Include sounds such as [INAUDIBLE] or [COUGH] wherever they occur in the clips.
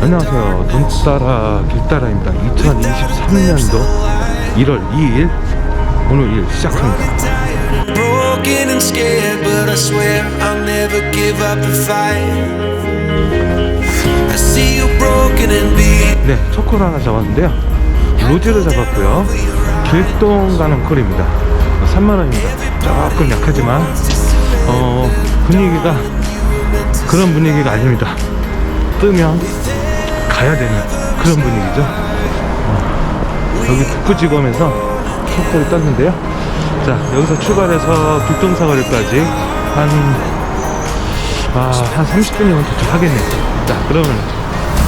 안녕하세요. 돈따라 길따라입니다. 2023년도 1월 2일 오늘 일 시작합니다. 네, 첫콜 하나 잡았는데요. 로즈를 잡았고요. 길동 가는 콜입니다. 3만원입니다. 조금 약하지만, 어, 분위기가 그런 분위기가 아닙니다. 뜨면 가야 되는 그런 분위기죠. 어, 여기 북부지검에서 첫 콜이 떴는데요. 자, 여기서 출발해서 길동사거리까지 한, 아, 한 30분이면 도착하겠네요. 자, 그러면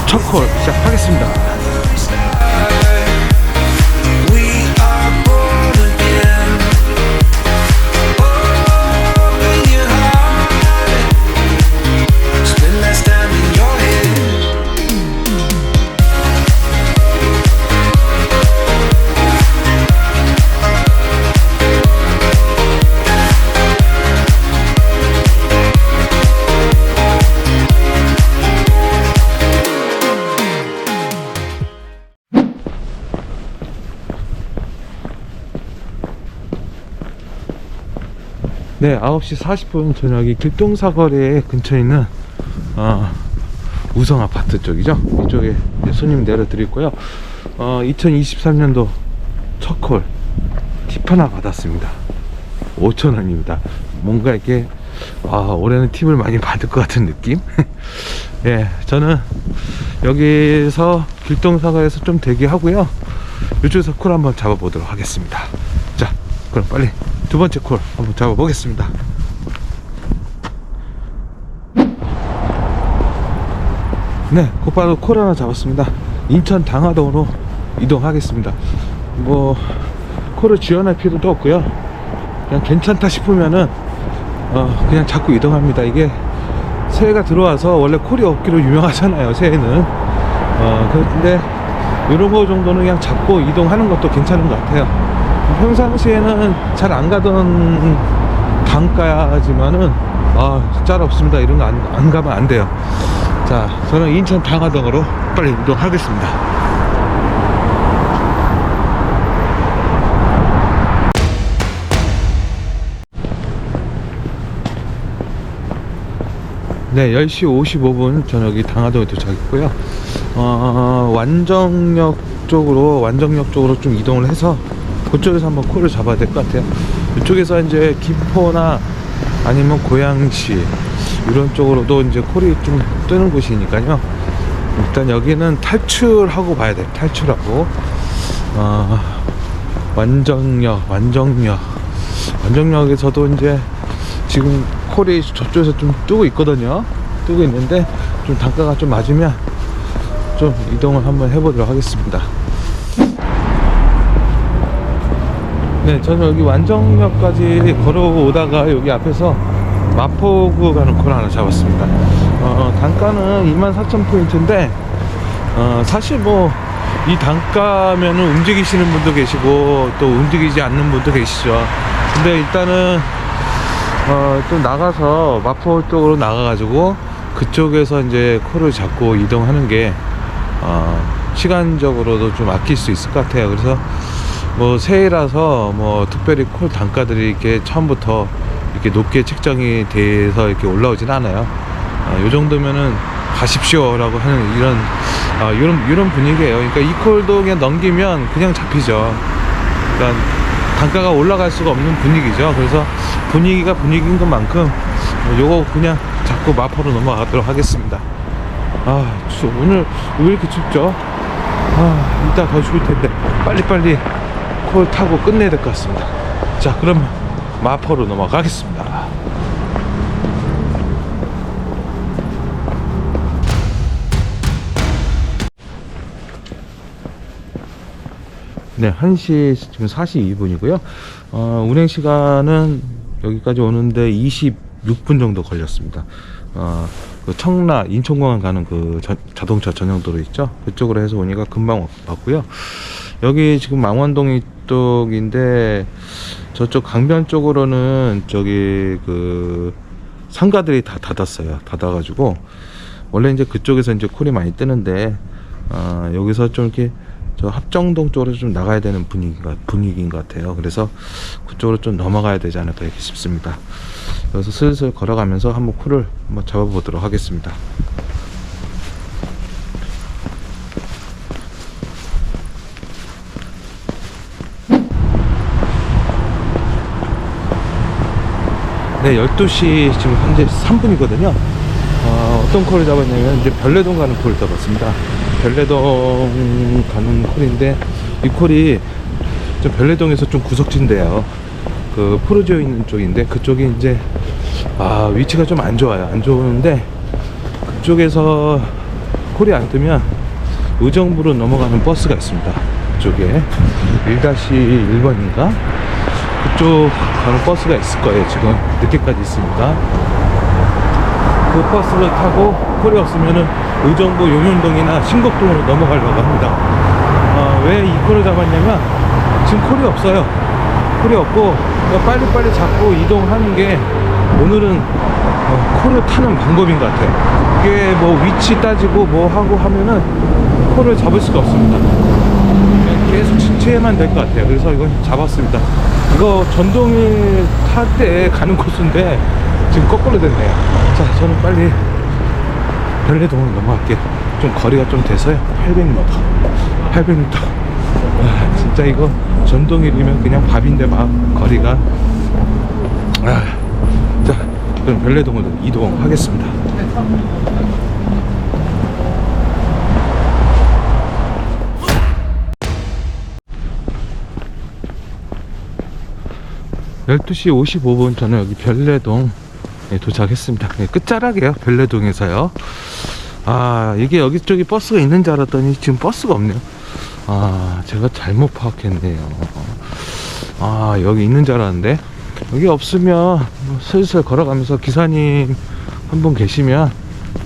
첫 콜 시작하겠습니다. 네, 9시 40분 저녁이 길동사거리 근처에 있는 어, 우성 아파트 쪽이죠. 이쪽에 손님 내려드리고요. 어, 2023년도 첫콜 팁 하나 받았습니다. 5,000원입니다. 뭔가 이렇게 아, 올해는 팁을 많이 받을 것 같은 느낌? [LAUGHS] 예, 저는 여기서 길동사거리에서 좀 대기하고요. 이쪽에서 콜 한번 잡아보도록 하겠습니다. 자, 그럼 빨리 두 번째 콜 한번 잡아보겠습니다. 네, 곧바로 콜 하나 잡았습니다. 인천 당하동으로 이동하겠습니다. 뭐 콜을 지원할 필요도 없고요. 그냥 괜찮다 싶으면은 어, 그냥 자꾸 이동합니다. 이게 새해가 들어와서 원래 콜이 없기로 유명하잖아요. 새해는. 어, 그런데 이런 거 정도는 그냥 잡고 이동하는 것도 괜찮은 것 같아요. 평상시에는 잘 안 가던 강가지만은 아, 짤 없습니다. 이런 거안 안 가면 안 돼요. 자, 저는 인천 당하동으로 빨리 이동하겠습니다. 네, 10시 55분 저녁이 당하동에 도착했고요. 어, 완정역 쪽으로, 완정역 쪽으로 좀 이동을 해서 그쪽에서 한번 콜을 잡아야 될 것 같아요. 이쪽에서 이제 김포나 아니면 고양시 이런 쪽으로도 이제 콜이 좀 뜨는 곳이니까요. 일단 여기는 탈출하고 봐야 돼요. 탈출하고. 어, 완정역, 완정역. 완정역에서도 이제 지금 콜이 저쪽에서 좀 뜨고 있거든요. 뜨고 있는데 좀 단가가 좀 맞으면 좀 이동을 한번 해보도록 하겠습니다. 네, 저는 여기 완정역까지 걸어오다가 여기 앞에서 마포구 가는 콜 하나 잡았습니다. 어, 단가는 24,000포인트인데, 어, 사실 뭐, 이 단가면은 움직이시는 분도 계시고, 또 움직이지 않는 분도 계시죠. 근데 일단은, 어, 좀 나가서 마포 쪽으로 나가가지고, 그쪽에서 이제 콜을 잡고 이동하는 게, 어, 시간적으로도 좀 아낄 수 있을 것 같아요. 그래서, 뭐 새해라서 뭐 특별히 콜 단가들이 이렇게 처음부터 이렇게 높게 책정이 돼서 이렇게 올라오진 않아요. 아, 요 정도면은 가십시오라고 하는 이런 아, 이런 이런 분위기예요. 그러니까 이 콜도 그냥 넘기면 그냥 잡히죠. 그러니까 단가가 올라갈 수가 없는 분위기죠. 그래서 분위기가 분위기인 것만큼 요거 그냥 잡고 마포로 넘어가도록 하겠습니다. 아, 추, 오늘 왜 이렇게 춥죠? 아, 이따 더 추울 텐데 빨리빨리 콜 타고 끝내야 될 것 같습니다. 자, 그럼 마포로 넘어가겠습니다. 네, 1시 지금 42분이고요. 어, 운행 시간은 여기까지 오는데 26분 정도 걸렸습니다. 어, 그 청라 인천공항 가는 그 저- 자동차 전용도로 있죠. 그쪽으로 해서 오니까 금방 왔고요. 여기 지금 망원동 쪽인데 저쪽 강변 쪽으로는 저기 그 상가들이 다 닫았어요. 닫아가지고 원래 이제 그쪽에서 이제 콜이 많이 뜨는데 어, 여기서 좀 이렇게 저 합정동 쪽으로 좀 나가야 되는 분위기가 분위기인 것 같아요. 그래서 그쪽으로 좀 넘어가야 되지 않을까 싶습니다. 그래서 슬슬 걸어가면서 한번 콜을 한번 잡아보도록 하겠습니다. 네, 12시 지금 현재 3분이거든요. 어, 어떤 콜을 잡았냐면 이제 별내동 가는 콜을 잡았습니다. 별내동 가는 콜인데 이 콜이 좀 별내동에서 좀 구석진데요. 그 프로지오 있는 쪽인데 그쪽이 이제 아 위치가 좀 안 좋아요. 안 좋은데 그쪽에서 콜이 안 뜨면 의정부로 넘어가는 버스가 있습니다. 그쪽에 1-1번인가 그쪽 가는 버스가 있을 거예요. 지금 늦게까지 있으니까. 그 버스를 타고 콜이 없으면은 의정부 용현동이나 신곡동으로 넘어가려고 합니다. 어, 왜이 콜을 잡았냐면 지금 콜이 없어요. 콜이 없고 그러니까 빨리빨리 잡고 이동하는 게 오늘은 어, 콜을 타는 방법인 것 같아요. 이게 뭐 위치 따지고 뭐 하고 하면은 콜을 잡을 수가 없습니다. 계속 지체만 될 것 같아요. 그래서 이건 잡았습니다. 이거 전동일 탈 때 가는 코스인데 지금 거꾸로 됐네요. 자, 저는 빨리 별내동으로 넘어갈게요. 좀 거리가 좀 돼서요. 800m. 800m. 아, 진짜 이거 전동일이면 그냥 밥인데 밥 거리가. 아, 자, 그럼 별내동으로 이동하겠습니다. 열두 시 55분 저는 여기 별내동 에 도착했습니다. 네, 끝자락이에요. 별내동에서요. 아, 이게 여기 쪽에 버스가 있는 줄 알았더니 지금 버스가 없네요. 아, 제가 잘못 파악했네요. 아, 여기 있는 줄 알았는데 여기 없으면 뭐 슬슬 걸어가면서 기사님 한 분 계시면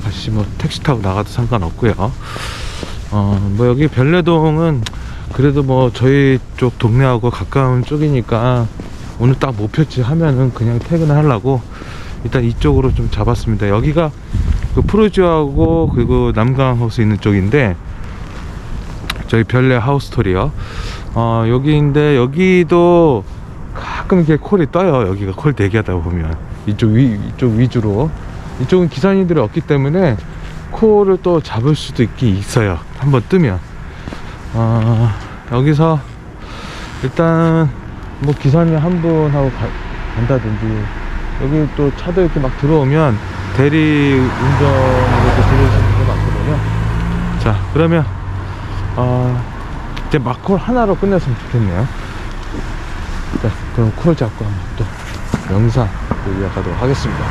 같이 뭐 택시 타고 나가도 상관없고요. 어, 뭐 여기 별내동은 그래도 뭐 저희 쪽 동네하고 가까운 쪽이니까 오늘 딱 목표치 하면은 그냥 퇴근을 하려고 일단 이쪽으로 좀 잡았습니다. 여기가 그 프로지오하고 그리고 남강 하우스 있는 쪽인데 저희 별내 하우스토리요. 어 여기인데 여기도 가끔 이렇게 콜이 떠요. 여기가 콜 대기하다 보면 이쪽 위 이쪽 위주로 이쪽은 기사님들이 없기 때문에 콜을 또 잡을 수도 있긴 있어요. 한번 뜨면 어 여기서 일단 뭐 기사님 한 분하고 가- 간다든지 여기 또 차도 이렇게 막 들어오면 대리 운전으로 또 들어오시는 게 많거든요. 자, 그러면 어, 이제 막콜 하나로 끝냈으면 좋겠네요. 자, 그럼 콜 잡고 한번 또 영상 또 이어가도록 하겠습니다.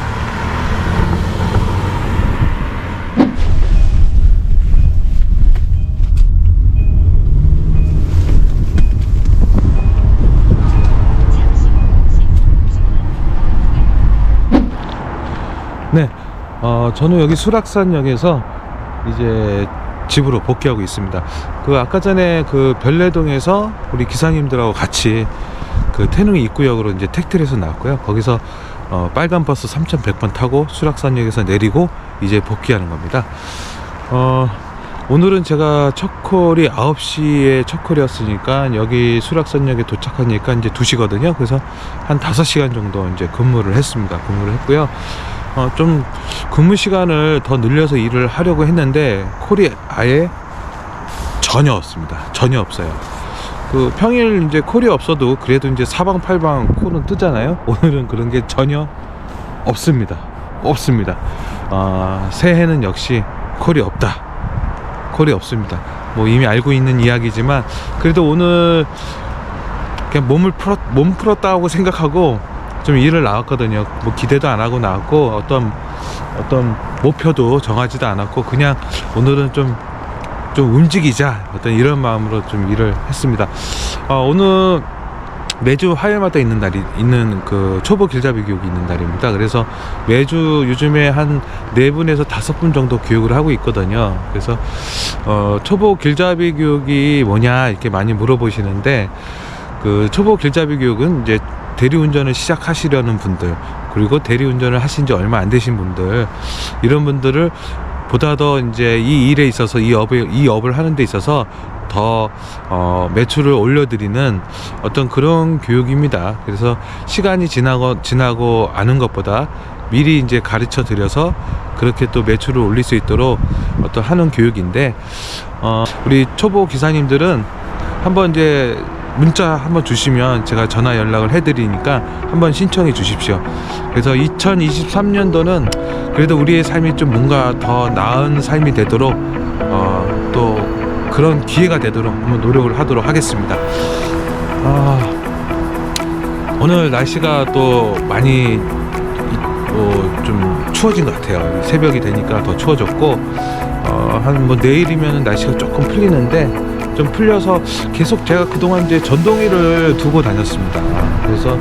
네, 어, 저는 여기 수락산역에서 이제 집으로 복귀하고 있습니다. 그 아까 전에 그 별내동에서 우리 기사님들하고 같이 그 태릉 입구역으로 이제 택트에서 나왔고요. 거기서 어, 빨간 버스 3100번 타고 수락산역에서 내리고 이제 복귀하는 겁니다. 어, 오늘은 제가 첫 콜이 9시에 첫 콜이었으니까 여기 수락산역에 도착하니까 이제 2시거든요. 그래서 한 5시간 정도 이제 근무를 했습니다. 근무를 했고요. 어, 좀 근무 시간을 더 늘려서 일을 하려고 했는데 콜이 아예 전혀 없습니다. 전혀 없어요. 그 평일 이제 콜이 없어도 그래도 이제 사방팔방 콜은 뜨잖아요. 오늘은 그런 게 전혀 없습니다. 없습니다. 아, 새해는 역시 콜이 없다. 콜이 없습니다. 뭐 이미 알고 있는 이야기지만 그래도 오늘 그냥 몸을 풀었 몸 풀었다고 생각하고 좀 일을 나왔거든요. 뭐 기대도 안 하고 나왔고 어떤 어떤 목표도 정하지도 않았고 그냥 오늘은 좀 좀 움직이자 어떤 이런 마음으로 좀 일을 했습니다. 어, 오늘 매주 화요일마다 있는 날이 있는 그 초보 길잡이 교육이 있는 날입니다. 그래서 매주 요즘에 한 네 분에서 다섯 분 정도 교육을 하고 있거든요. 그래서 어, 초보 길잡이 교육이 뭐냐 이렇게 많이 물어보시는데 그 초보 길잡이 교육은 이제 대리운전을 시작하시려는 분들 그리고 대리운전을 하신 지 얼마 안 되신 분들 이런 분들을 보다 더 이제 이 일에 있어서 이 업을 이 업을 하는 데 있어서 더 어, 매출을 올려드리는 어떤 그런 교육입니다. 그래서 시간이 지나고 지나고 아는 것보다 미리 이제 가르쳐 드려서 그렇게 또 매출을 올릴 수 있도록 어떤 하는 교육인데 어, 우리 초보 기사님들은 한번 이제 문자 한번 주시면 제가 전화 연락을 해드리니까 한번 신청해 주십시오. 그래서 2023년도는 그래도 우리의 삶이 좀 뭔가 더 나은 삶이 되도록 어, 또 그런 기회가 되도록 한번 노력을 하도록 하겠습니다. 아, 오늘 날씨가 또 많이 어, 좀 추워진 것 같아요. 새벽이 되니까 더 추워졌고 어, 한뭐 내일이면 날씨가 조금 풀리는데 좀 풀려서 계속 제가 그동안 이제 전동이를 두고 다녔습니다. 그래서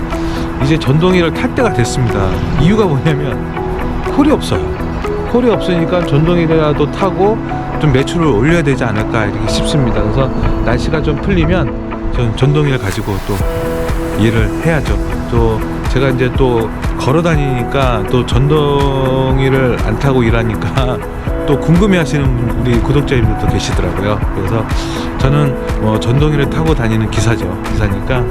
이제 전동이를 탈 때가 됐습니다. 이유가 뭐냐면 콜이 없어요. 콜이 없으니까 전동이라도 타고 좀 매출을 올려야 되지 않을까 이렇게 싶습니다. 그래서 날씨가 좀 풀리면 전 전동이를 가지고 또 일을 해야죠. 또 제가 이제 또 걸어 다니니까 또 전동이를 안 타고 일하니까 [LAUGHS] 또 궁금해 하시는 우리 구독자님들도 계시더라고요. 그래서 저는 뭐 전동이를 타고 다니는 기사죠. 기사니까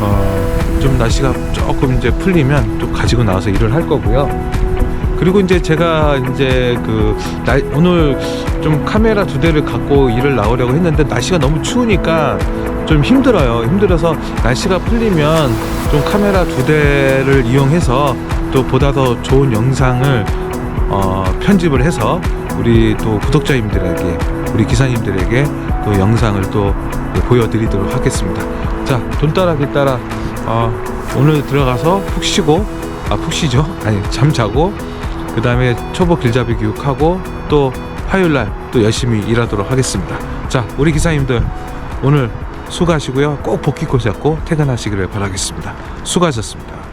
어, 좀 날씨가 조금 이제 풀리면 또 가지고 나와서 일을 할 거고요. 그리고 이제 제가 이제 그 날, 오늘 좀 카메라 두 대를 갖고 일을 나오려고 했는데 날씨가 너무 추우니까 좀 힘들어요. 힘들어서 날씨가 풀리면 좀 카메라 두 대를 이용해서 또 보다 더 좋은 영상을 어, 편집을 해서 우리 또 구독자님들에게 우리 기사님들에게 또 영상을 또 보여드리도록 하겠습니다. 자, 돈 따라 길 따라 어, 오늘 들어가서 푹 쉬고 아 푹 쉬죠? 아니 잠 자고 그 다음에 초보 길잡이 교육하고 또 화요일 날 또 열심히 일하도록 하겠습니다. 자, 우리 기사님들 오늘 수고하시고요. 꼭 복귀 코 잡고 퇴근하시기를 바라겠습니다. 수고하셨습니다.